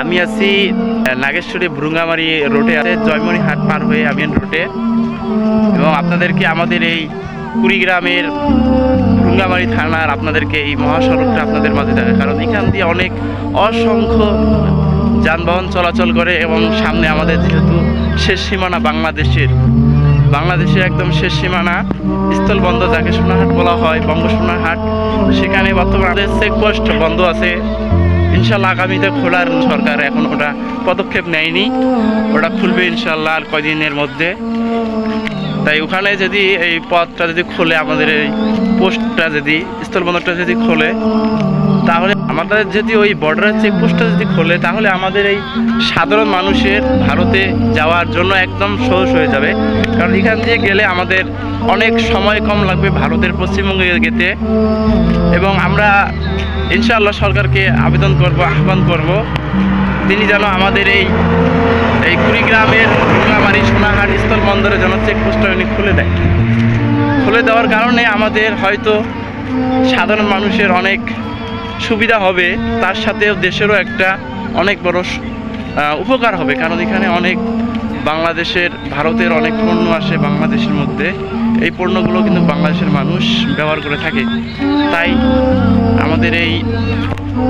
আমি আছি নাগেশ্বরী ভ্রুঙ্গামারি রোডে আছে জয়মণি হাট পার হয়ে আমি রোডে এবং আপনাদেরকে আমাদের এই কুড়িগ্রামের ভ্রুঙ্গামারি থানার আপনাদেরকে এই মহাসড়কটা আপনাদের মাঝে দেখা কারণ এখান দিয়ে অনেক অসংখ্য যানবাহন চলাচল করে এবং সামনে আমাদের যেহেতু শেষ সীমানা বাংলাদেশের বাংলাদেশের একদম শেষ সীমানা স্থলবন্দর যাকে সোনাহাট বলা হয় বঙ্গ সোনারহাট সেখানে বর্তমানে চেকপোস্ট বন্ধ আছে। ইনশাল্লাহ আগামীতে খোলার সরকার এখন ওটা পদক্ষেপ নেয়নি। ওটা খুলবে ইনশাল্লাহ আর কয়দিনের মধ্যে। তাই ওখানে যদি এই পথটা যদি খোলে, আমাদের এই পোস্টটা যদি, স্থলবন্দরটা যদি খোলে তাহলে আমাদের যদি ওই বর্ডারের চেকপোস্টটা যদি খোলে, তাহলে আমাদের এই সাধারণ মানুষের ভারতে যাওয়ার জন্য একদম সহজ হয়ে যাবে। কারণ এখান দিয়ে গেলে আমাদের অনেক সময় কম লাগবে ভারতের পশ্চিমবঙ্গে যেতে এবং আমরা ইনশাআল্লাহ সরকারকে আবেদন করব, আহ্বান করব। তিনি যেন আমাদের এই এই কুড়িগ্রামের রুঙ্গামারি, সোনাহাট স্থল বন্দরে যেন চেকপোস্টটা উনি খুলে দেয়। খুলে দেওয়ার কারণে আমাদের হয়তো সাধারণ মানুষের অনেক সুবিধা হবে, তার সাথেও দেশেরও একটা অনেক বড় উপকার হবে। কারণ এখানে অনেক বাংলাদেশের, ভারতের অনেক পণ্য আসে বাংলাদেশের মধ্যে। এই পণ্যগুলো কিন্তু বাংলাদেশের মানুষ ব্যবহার করে থাকে। তাই আমাদের এই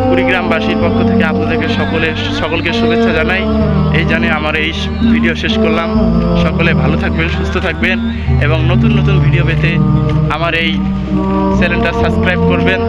কুড়িগ্রামবাসীর পক্ষ থেকে আপনাদেরকে সকলে সকলকে শুভেচ্ছা জানাই। এই জানে আমার এই ভিডিও শেষ করলাম। সকলে ভালো থাকবেন, সুস্থ থাকবেন এবং নতুন নতুন ভিডিও পেতে আমার এই চ্যানেলটা সাবস্ক্রাইব করবেন।